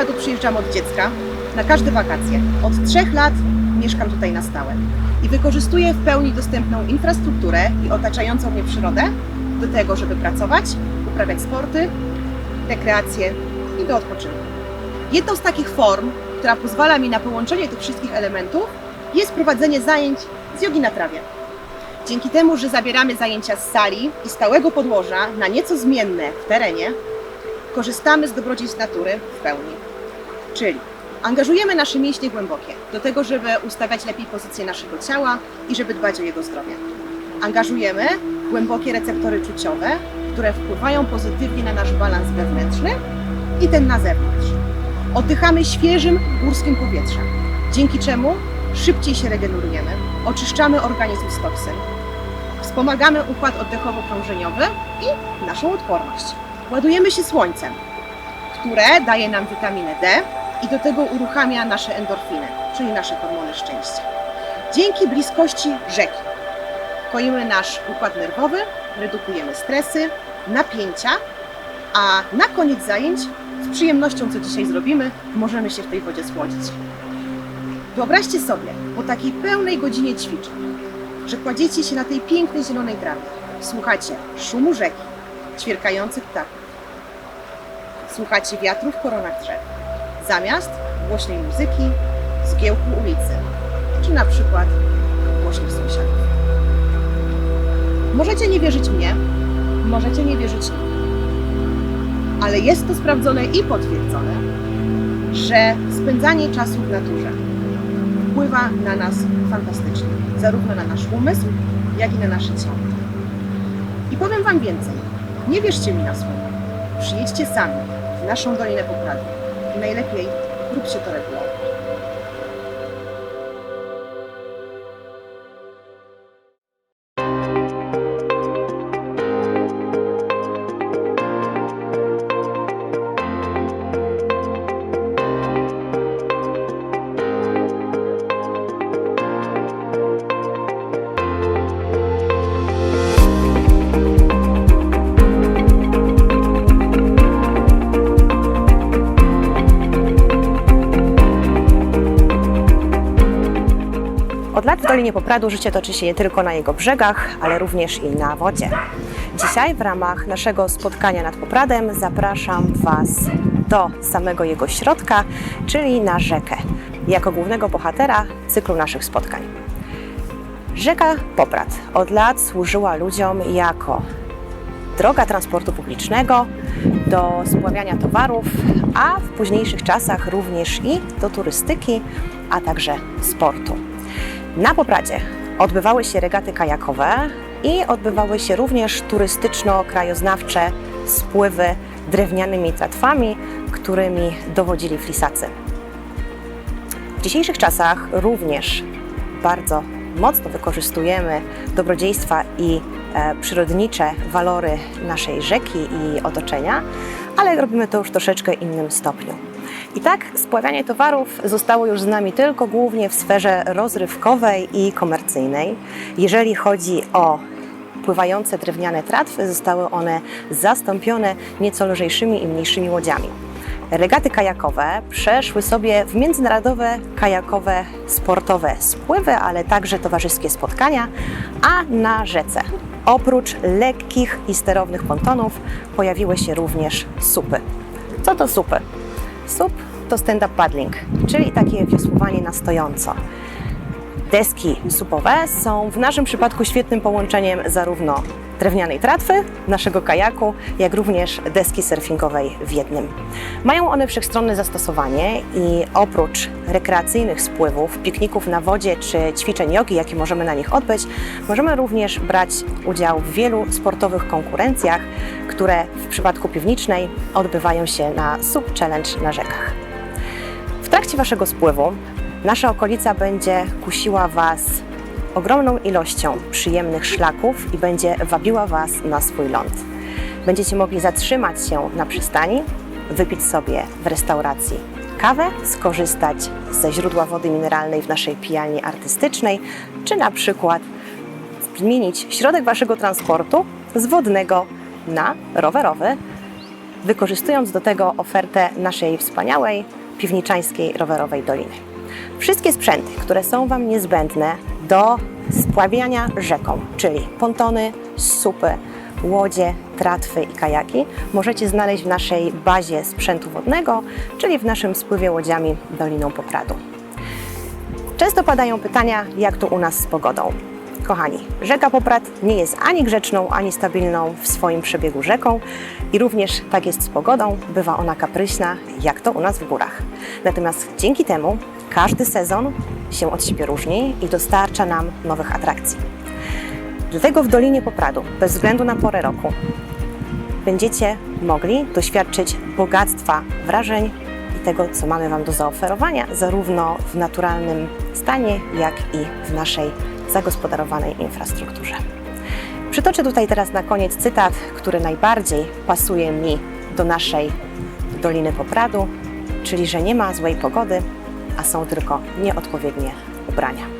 Popradu przyjeżdżam od dziecka, na każde wakacje. Od trzech lat mieszkam tutaj na stałe i wykorzystuję w pełni dostępną infrastrukturę i otaczającą mnie przyrodę do tego, żeby pracować, uprawiać sporty, rekreację i do odpoczynku. Jedną z takich form, która pozwala mi na połączenie tych wszystkich elementów, jest prowadzenie zajęć z jogi na trawie. Dzięki temu, że zabieramy zajęcia z sali i stałego podłoża na nieco zmienne w terenie, korzystamy z dobrodziejstw natury w pełni. Czyli angażujemy nasze mięśnie głębokie do tego, żeby ustawiać lepiej pozycję naszego ciała i żeby dbać o jego zdrowie. Angażujemy głębokie receptory czuciowe, które wpływają pozytywnie na nasz balans wewnętrzny i ten na zewnątrz. Oddychamy świeżym górskim powietrzem, dzięki czemu szybciej się regenerujemy, oczyszczamy organizm z toksyn, wspomagamy układ oddechowo-krążeniowy i naszą odporność. Ładujemy się słońcem, które daje nam witaminę D i do tego uruchamia nasze endorfiny, czyli nasze hormony szczęścia. Dzięki bliskości rzeki koimy nasz układ nerwowy, redukujemy stresy, napięcia, a na koniec zajęć z przyjemnością, co dzisiaj zrobimy, możemy się w tej wodzie schłodzić. Wyobraźcie sobie, po takiej pełnej godzinie ćwiczeń, że kładziecie się na tej pięknej zielonej trawie, słuchacie szumu rzeki, ćwierkających ptaków, słuchacie wiatru w koronach drzew, zamiast głośnej muzyki, zgiełku ulicy, czy na przykład głośnych sąsiadów. Możecie nie wierzyć mnie, możecie nie wierzyć mi, ale jest to sprawdzone i potwierdzone, że spędzanie czasu w naturze wpływa na nas fantastycznie, zarówno na nasz umysł, jak i na nasze ciało. I powiem Wam więcej. Nie wierzcie mi na słowo. Przyjedźcie sami w naszą Dolinę Popradu. I najlepiej róbcie to regularnie. Dolinie Popradu życie toczy się nie tylko na jego brzegach, ale również i na wodzie. Dzisiaj w ramach naszego spotkania nad Popradem zapraszam Was do samego jego środka, czyli na rzekę, jako głównego bohatera cyklu naszych spotkań. Rzeka Poprad od lat służyła ludziom jako droga transportu publicznego, do spławiania towarów, a w późniejszych czasach również i do turystyki, a także sportu. Na Popradzie odbywały się regaty kajakowe i odbywały się również turystyczno-krajoznawcze spływy drewnianymi tratwami, którymi dowodzili flisacy. W dzisiejszych czasach również bardzo mocno wykorzystujemy dobrodziejstwa i e, przyrodnicze walory naszej rzeki i otoczenia, ale robimy to już troszeczkę innym stopniu. I tak spławianie towarów zostało już z nami tylko głównie w sferze rozrywkowej i komercyjnej. Jeżeli chodzi o pływające drewniane tratwy, zostały one zastąpione nieco lżejszymi i mniejszymi łodziami. Regaty kajakowe przeszły sobie w międzynarodowe kajakowe sportowe spływy, ale także towarzyskie spotkania, a na rzece oprócz lekkich i sterownych pontonów pojawiły się również supy. Co to supy? To stand-up paddling, czyli takie wiosłowanie na stojąco. Deski supowe są w naszym przypadku świetnym połączeniem zarówno drewnianej tratwy, naszego kajaku, jak również deski surfingowej w jednym. Mają one wszechstronne zastosowanie i oprócz rekreacyjnych spływów, pikników na wodzie czy ćwiczeń jogi, jakie możemy na nich odbyć, możemy również brać udział w wielu sportowych konkurencjach, które w przypadku piwnicznej odbywają się na Sub Challenge na rzekach. W trakcie Waszego spływu nasza okolica będzie kusiła Was ogromną ilością przyjemnych szlaków i będzie wabiła Was na swój ląd. Będziecie mogli zatrzymać się na przystani, wypić sobie w restauracji kawę, skorzystać ze źródła wody mineralnej w naszej pijalni artystycznej, czy na przykład zmienić środek Waszego transportu z wodnego na rowerowy wykorzystując do tego ofertę naszej wspaniałej piwniczańskiej rowerowej doliny. Wszystkie sprzęty, które są Wam niezbędne do spławiania rzeką, czyli pontony, supy, łodzie, tratwy i kajaki, możecie znaleźć w naszej bazie sprzętu wodnego, czyli w naszym spływie łodziami Doliną Popradu. Często padają pytania, jak to u nas z pogodą. Kochani, rzeka Poprad nie jest ani grzeczną, ani stabilną w swoim przebiegu rzeką i również tak jest z pogodą, bywa ona kapryśna, jak to u nas w górach. Natomiast dzięki temu każdy sezon się od siebie różni i dostarcza nam nowych atrakcji. Dlatego w Dolinie Popradu, bez względu na porę roku, będziecie mogli doświadczyć bogactwa wrażeń i tego, co mamy Wam do zaoferowania, zarówno w naturalnym stanie, jak i w naszej zagospodarowanej infrastrukturze. Przytoczę tutaj teraz na koniec cytat, który najbardziej pasuje mi do naszej Doliny Popradu, czyli że nie ma złej pogody, a są tylko nieodpowiednie ubrania.